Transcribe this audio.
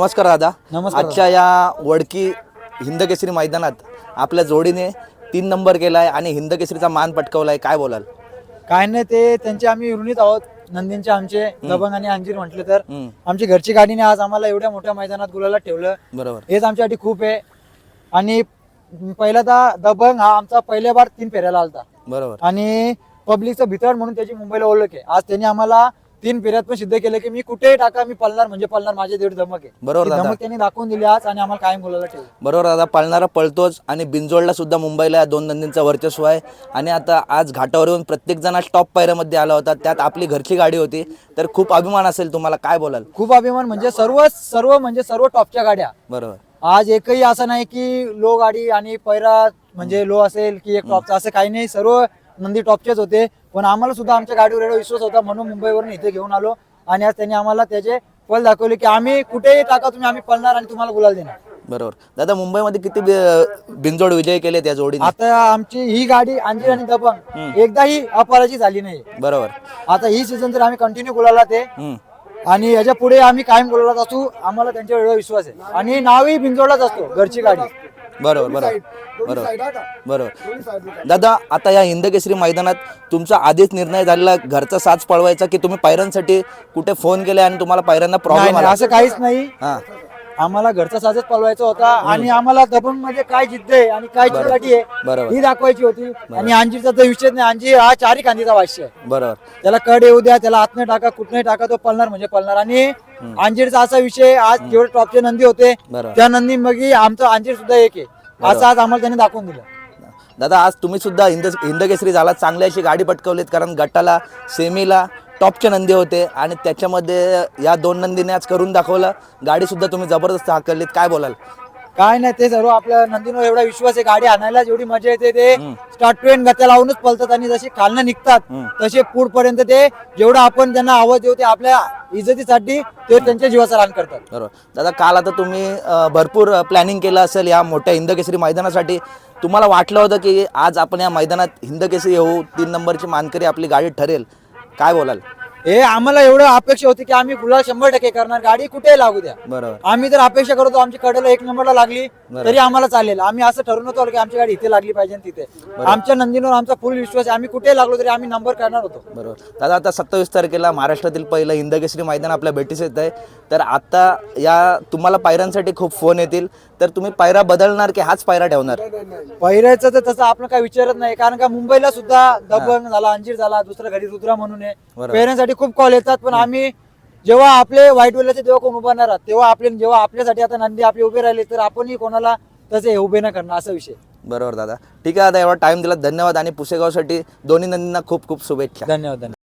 नमस्कार दादा. नमस्कार. आजच्या या वडकी हिंदकेसरी मैदानात आपल्या जोडीने तीन नंबर केलाय आणि हिंदकेसरीचा मान पटकवलाय. काय बोलाल? काय नाही ते त्यांचे आम्ही ऋणीत आहोत. नंदींचे आमचे दबंग आणि अंजीर म्हटले तर. हम्म, आमची घरची गाडीने आज आम्हाला एवढ्या मोठ्या मैदानात गुलाला ठेवलं. बरोबर. हेच आमच्यासाठी खूप आहे. आणि पहिला तर दबंग हा आमचा पहिल्या बार तीन फेऱ्याला आलता. बरोबर. आणि पब्लिकचं भितड म्हणून त्याची मुंबईला ओळख आहे. आज त्यांनी आम्हाला तीन फेऱ्यात पण सिद्ध केलं की मी कुठेही टाका मी पळणार म्हणजे पळणार माझे दीड धमक आहे. बरोबर ती दादा. धमक त्यांनी दाखवून दिली आज आणि आम्हाला कायम बोलायला ठेवलं. बरोबर दादा पळणारा पळतोच आणि बिंजोडला सुद्धा मुंबईला या दोन नंदींचं वर्चस्व आहे. आणि आता आज घाटावर येऊन प्रत्येक जण टॉप पायऱ्यामध्ये आला होता त्यात आपली घरची गाडी होती. तर खूप अभिमान असेल तुम्हाला काय बोलाल? खूप अभिमान म्हणजे सर्व सर्व म्हणजे सर्व टॉपच्या गाड्या. बरोबर. आज एकही असं नाही की लो गाडी आणि पैरा म्हणजे लो असेल की एक टॉपचा असं काही नाही. सर्व नंदी टॉपचेच होते. पण आम्हाला सुद्धा आमच्या गाडीवर एवढा विश्वास होता म्हणून मुंबईवरून इथे घेऊन आलो. आणि आज त्यांनी आम्हाला त्याचे फल दाखवले की आम्ही कुठेही टाका तुम्ही आम्ही पळणार आणि तुम्हाला गुलाल देणार. बरोबर. दादा मुंबईमध्ये किती बि- बिनजोड विजय केले त्या जोडीने? आता आमची ही गाडी अंजीर आणि दबंग एकदाही अपराजी झाली नाही. बरोबर. आता ही सीझन तर आम्ही कंटिन्यू गुलाला ते हम्म, आणि याच्यापुढे आम्ही कायम गुलालात असू आम्हाला त्यांच्यावर एवढा विश्वास आहे. आणि नावही बिंजोडलाच असतो घरची गाडी. बरोबर बरोबर. बरोबर. बरोबर. दादा आता या हिंदकेसरी मैदानात तुमचा आधीच निर्णय झालेला घरचा साज पळवायचा की तुम्ही पायऱ्यांसाठी कुठे फोन केले आणि तुम्हाला पायऱ्यांना प्रॉब्लेम नाही, आला? असं काहीच नाही. हा. आम्हाला घरचा साजच पळवायचा होता आणि आम्हाला दबंगमध्ये काय जिद्द आहे आणि काय चिकाटी आहे बरोबर. ही दाखवायची होती. आणि अंजीरचा तर विषय नाही. अंजीर हा चारी कांदीचा वाश्य आहे. बरोबर. त्याला कड येऊ द्या त्याला आतने टाका कुठने टाका तो पळणार म्हणजे पळणार. आणि अंजीरचा असा विषय आज जेवढे टॉपचे नंदी होते. बरोबर. त्या नंदी मग आमचं अंजीर सुद्धा एक आहे. असं आज आम्हाला त्यांनी दाखवून दिलं. दादा आज तुम्ही सुद्धा हिंद हिंदकेसरी झाला चांगली अशी गाडी पटकवलीत कारण गटाला सेमीला टॉपचे नंदी होते आणि त्याच्यामध्ये या दोन नंदीने आज करून दाखवलं. गाडी सुद्धा तुम्ही जबरदस्त हाकललीत. काय बोलाल? काय नाही ते सर्व आपल्या नंदीवर एवढा विश्वास आहे. गाडी आणायला जेवढी मजा येते ते स्टार्ट टू एंड गत्या लावूनच पळतात आणि जशी खालनं निघतात तसे पुढपर्यंत ते जेवढं आपण त्यांना आवाज देऊ ते आपल्या इज्जतीसाठी ते त्यांच्या जीवाचा रान करतात. बरोबर. दादा काल आता तुम्ही भरपूर प्लॅनिंग केलं असेल या मोठ्या हिंदकेसरी मैदानासाठी. तुम्हाला वाटलं होतं की आज आपण या मैदानात हिंदकेसरी येऊ तीन नंबरची मानकरी आपली गाडी ठरेल. काय बोलाल? हे आम्हाला एवढं अपेक्षा होती की आम्ही गुलाल शंभर टक्के करणार. गाडी कुठेही लागू द्या. बरोबर. आम्ही जर अपेक्षा करतो आमची कडेला एक नंबरला लागली तरी आम्हाला चालेल. आम्ही असं ठरवून होतो की आमची गाडी इथे लागली पाहिजे आणि तिथे. आमच्या नंदीवर आमचा फुल विश्वास आहे. आम्ही कुठेही लागलो तरी आम्ही नंबर करणार होतो. बरोबर. दादा आता सत्तावीस तारखेला महाराष्ट्रातील पहिलं हिंदकेसरी मैदान आपल्या भेटीस येत आहे तर आता या तुम्हाला पायऱ्यांसाठी खूप फोन येतील. तर तुम्ही पायरा बदलणार की हाच पायरा ठेवणार? पहिल्याचं तर तसं आपण काय विचारत नाही. कारण का मुंबईला सुद्धा दबंग झाला अंजीर झाला दुसरा घरी रुद्रा म्हणून आहे. बरोबर. पेरेंट्ससाठी खूप कॉल येतात पण आम्ही जेव्हा आपले वाईट वेळेचे जेव्हा कोण उभा राहत तेव्हा आपले जेव्हा आपल्यासाठी आता नंदी आपले उभे राहिले तर आपणही कोणाला तसे उभे नाही करणार असा विषय. बरोबर दादा. ठीक आहे दादा एवढा टाइम दिला. धन्यवाद आणि पुसेगावसाठी दोन्ही नंदींना खूप खूप शुभेच्छा. धन्यवाद धन्यवाद.